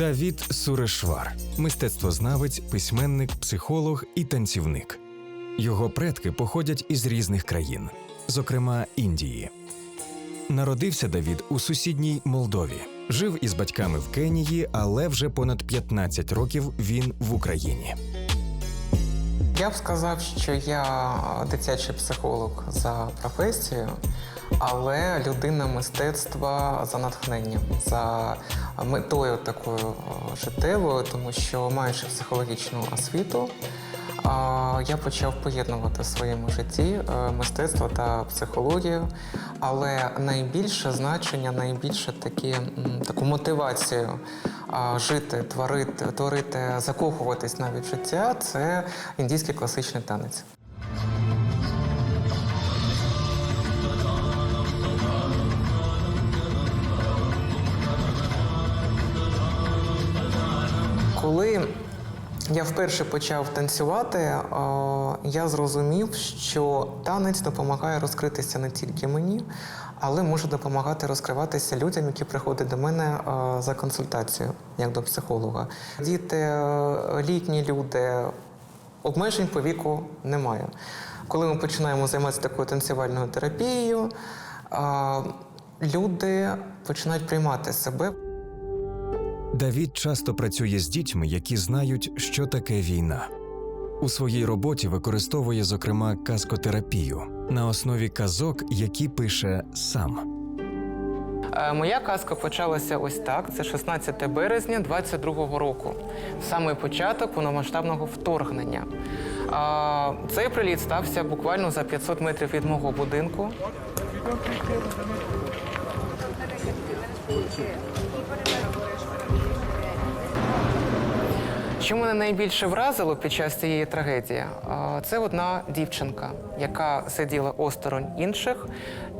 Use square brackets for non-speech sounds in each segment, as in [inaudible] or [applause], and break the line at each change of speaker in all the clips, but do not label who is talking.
Давід Сурешвар, мистецтвознавець, письменник, психолог і танцівник. Його предки походять із різних країн, зокрема Індії. Народився Давід у сусідній Молдові. Жив із батьками в Кенії, але вже понад 15 років він в Україні.
Я б сказав, що я дитячий психолог за професією, але людина мистецтва за натхненням, за метою такою е, життєвою, тому що маючи психологічну освіту, я почав поєднувати в своєму житті е, мистецтво та психологію, але найбільше значення, найбільше такі, таку мотивацію жити, творити, творити, закохуватись навіть життя це індійський класичний танець. Я вперше почав танцювати, я зрозумів, що танець допомагає розкритися не тільки мені, але може допомагати розкриватися людям, які приходять до мене за консультацією, як до психолога. Діти, е, літні люди, обмежень по віку немає. Коли ми починаємо займатися такою танцювальною терапією, люди починають приймати себе.
Давід часто працює з дітьми, які знають, що таке війна. У своїй роботі використовує, зокрема, казкотерапію на основі казок, які пише сам.
Е, Моя казка почалася ось так. Це 16 березня 22-го року, саме початок повномасштабного вторгнення. Цей приліт стався буквально за 500 метрів від мого будинку. Що мене найбільше вразило під час цієї трагедії, це одна дівчинка, яка сиділа осторонь інших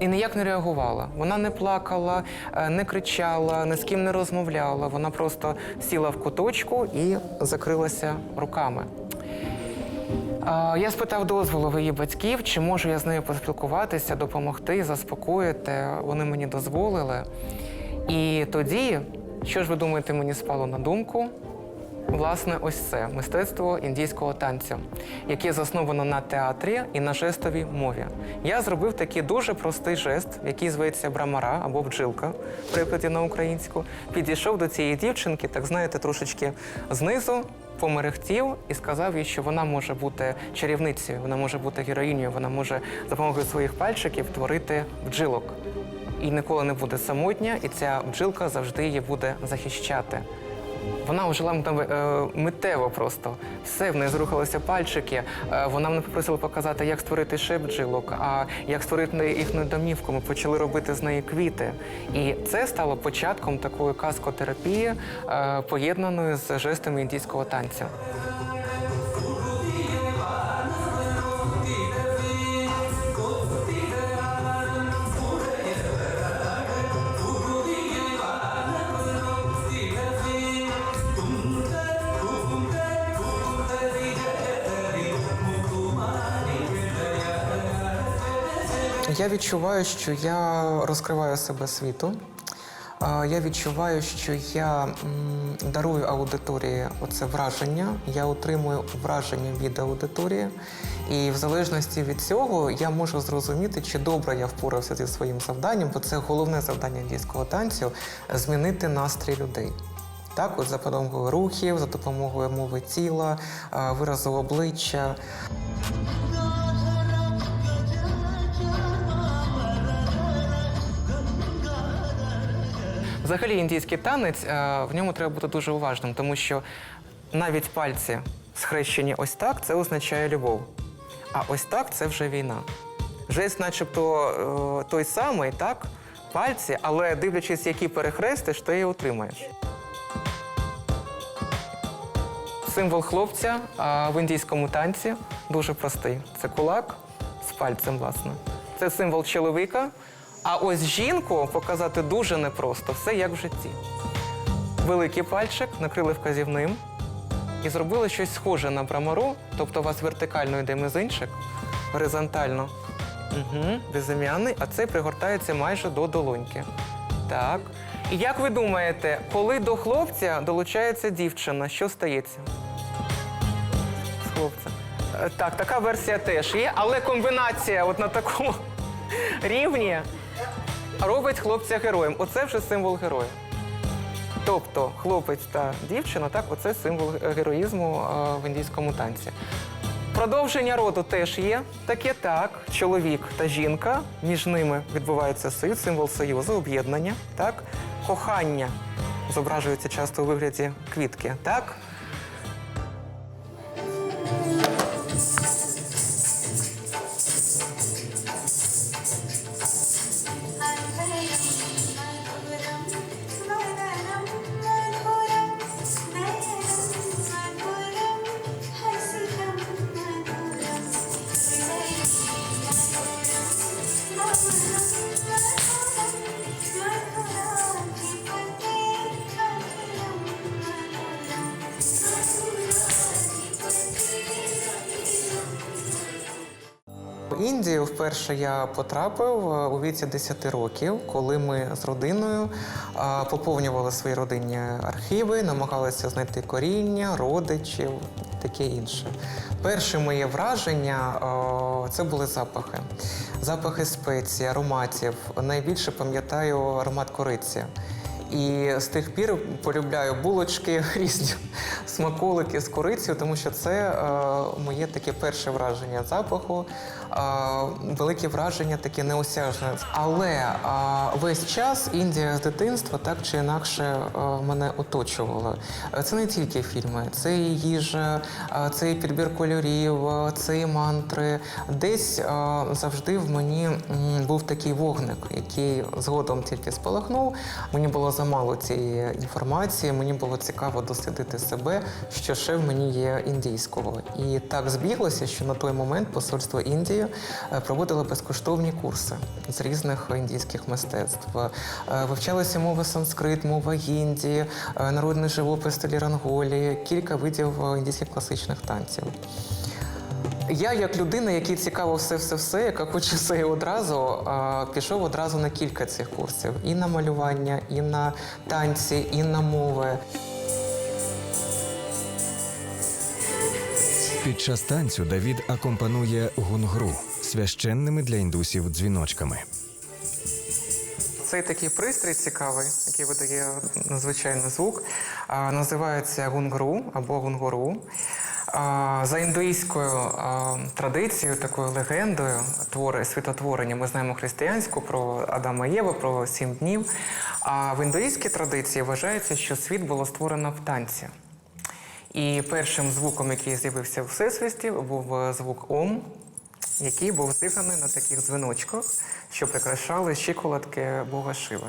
і ніяк не реагувала. Вона не плакала, е, не кричала, ні з ким не розмовляла. Вона просто сіла в куточку і закрилася руками. Я спитав дозволу її батьків, чи можу я з нею поспілкуватися, допомогти, заспокоїти. Вони мені дозволили. І тоді, що ж ви думаєте, мені спало на думку? Власне, ось це мистецтво індійського танцю, яке засновано на театрі і на жестовій мові. Я зробив такий дуже простий жест, який зветься брамара або бджилка, в прикладі на українську. Підійшов до цієї дівчинки, так знаєте, трошечки знизу. Померехтів і сказав їй, що вона може бути чарівницею, вона може бути героїнею, вона може за допомогою своїх пальчиків творити бджилок. І ніколи не буде самотня, і ця бджилка завжди її буде захищати. Вона ожила там е, просто. Все в неї зрухалися пальчики. Е, Вона мене попросила показати, як створити шепджилок, а як створити їхню домівку. Ми почали робити з неї квіти. І це стало початком такої казкотерапії, е, поєднаної з жестами індійського танцю. Я відчуваю, що я розкриваю себе світу. Я відчуваю, що я дарую аудиторії оце враження, я отримую враження від аудиторії. І в залежності від цього я можу зрозуміти, чи добре я впорався зі своїм завданням, бо це головне завдання індійського танцю змінити настрій людей. Так, от за допомогою рухів, за допомогою мови тіла, виразу обличчя. Взагалі, індійський танець е, в ньому треба бути дуже уважним, тому що навіть пальці схрещені ось так, це означає любов. А ось так це вже війна. Жест, начебто, е, той самий, так, пальці, але дивлячись, які перехрестиш, то і отримаєш. Символ хлопця в індійському танці дуже простий. Це кулак з пальцем, власне. Це символ чоловіка. А ось жінку показати дуже непросто, все як в житті. Великий пальчик накрили вказівним і зробили щось схоже на брамару, тобто у вас вертикально йде мизинчик, горизонтально угу, безім'яний, а цей пригортається майже до долоньки. Так. І як ви думаєте, коли до хлопця долучається дівчина, що стається? З хлопцем. Е, Так, така версія теж є, але комбінація от на такому [laughs] рівні робить хлопця героєм. Оце вже символ героя. Тобто хлопець та дівчина, так, оце символ героїзму е, в індійському танці. Продовження роду теж є. Таке так, чоловік та жінка, між ними відбувається союз, символ союзу, об'єднання, так, кохання зображується часто у вигляді квітки, так. Індію вперше я потрапив е, у віці 10 років, коли ми з родиною е, поповнювали свої родинні архіви, намагалися знайти коріння, родичів, таке інше. Перше моє враження е, це були запахи. Запахи спецій, ароматів. Найбільше пам'ятаю аромат кориці. І з тих пір полюбляю булочки, [laughs] різні смаколики з корицею, тому що це е, моє таке перше враження запаху, е, велике враження таке неосяжне. Але е, весь час Індія з дитинства так чи інакше мене оточувала. Це не тільки фільми, це і їжа, це і підбір кольорів, це і мантри. Десь завжди в мені був такий вогник, який згодом тільки спалахнув. Мені було замало цієї інформації, мені було цікаво дослідити себе, що ще в мені є індійського. І так збіглося, що на той момент посольство Індії е, проводило безкоштовні курси з різних індійських мистецтв. Е, Вивчалися мови санскрит, мова Індії, е, народний живопис ранголі, кілька видів індійських класичних танців. Я, як людина, якій цікаво все, все, все, яка хоче все і одразу, а, пішов одразу на кілька цих курсів: і на малювання, і на танці, і на мови.
Під час танцю Давід акомпанує гунгру священними для індусів дзвіночками.
Цей такий пристрій цікавий, який видає надзвичайний звук, називається гунгру або гунгуру. За індуїзькою традицією, такою легендою, твори світотворення, ми знаємо християнську про Адама і Єву, про сім днів. А в індуїзькій традиції вважається, що світ було створено в танці. І першим звуком, який з'явився в всесвіті, був е, звук Ом, який був зіграний на таких дзвіночках, що прикрашали щиколотки Бога Шиви.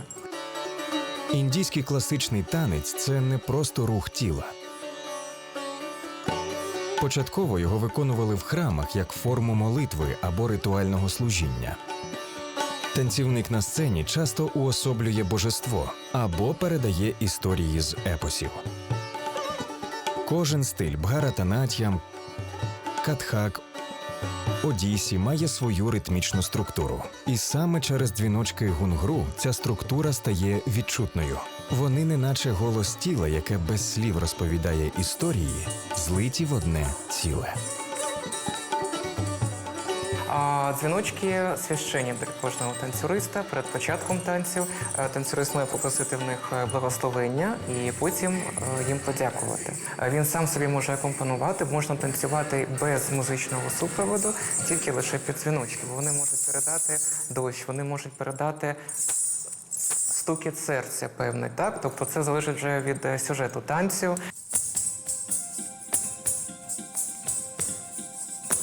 Індійський класичний танець це не просто рух тіла. Початково його виконували в храмах як форму молитви або ритуального служіння. Танцівник на сцені часто уособлює божество або передає історії з епосів. Кожен стиль бгаратанатьям, катхак, Одісі має свою ритмічну структуру. І саме через дзвіночки гунгру ця структура стає відчутною. Вони неначе голос тіла, яке без слів розповідає історії, злиті в одне ціле.
А дзвіночки священні для кожного танцюриста перед початком танців. е, Танцюрист має попросити в них е, благословення і потім е, їм подякувати. Він сам собі може акомпанувати, можна танцювати без музичного супроводу, тільки лише під дзвіночки. Вони можуть передати дощ, вони можуть передати стукіт серця певний, так? Тобто це залежить вже від е, сюжету танцю.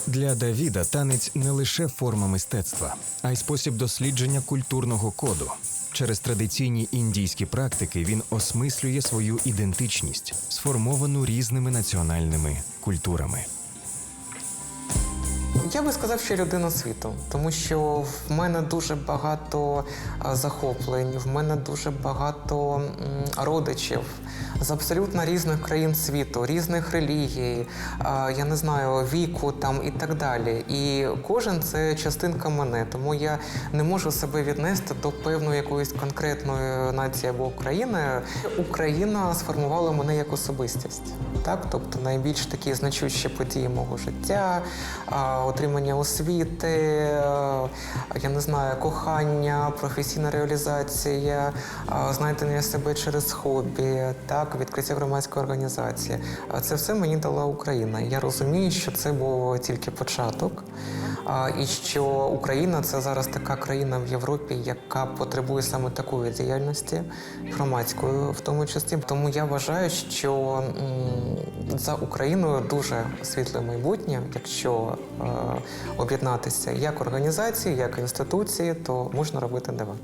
Для Давіда танець не лише форма мистецтва, а й спосіб дослідження культурного коду. Через традиційні індійські практики він осмислює свою ідентичність, сформовану різними національними культурами.
Я би сказав, що людина світу, тому що в мене дуже багато захоплень, в мене дуже багато родичів з абсолютно різних країн світу, різних релігій, я не знаю, віку там і так далі. І кожен це частинка мене, тому я не можу себе віднести до певної якоїсь конкретної нації або країни. Україна сформувала мене як особистість. Так, тобто найбільш такі значущі події мого життя, а, отримання освіти, я не знаю, кохання, професійна реалізація, знайдення себе через хобі, так, відкриття громадської організації. Це все мені дала Україна. Я розумію, що це був тільки початок, і що Україна це зараз така країна в Європі, яка потребує саме такої діяльності, громадської в тому числі. Тому я вважаю, що за Україною дуже світле майбутнє, якщо е, об'єднатися як організації, як інституції, то можна робити дива.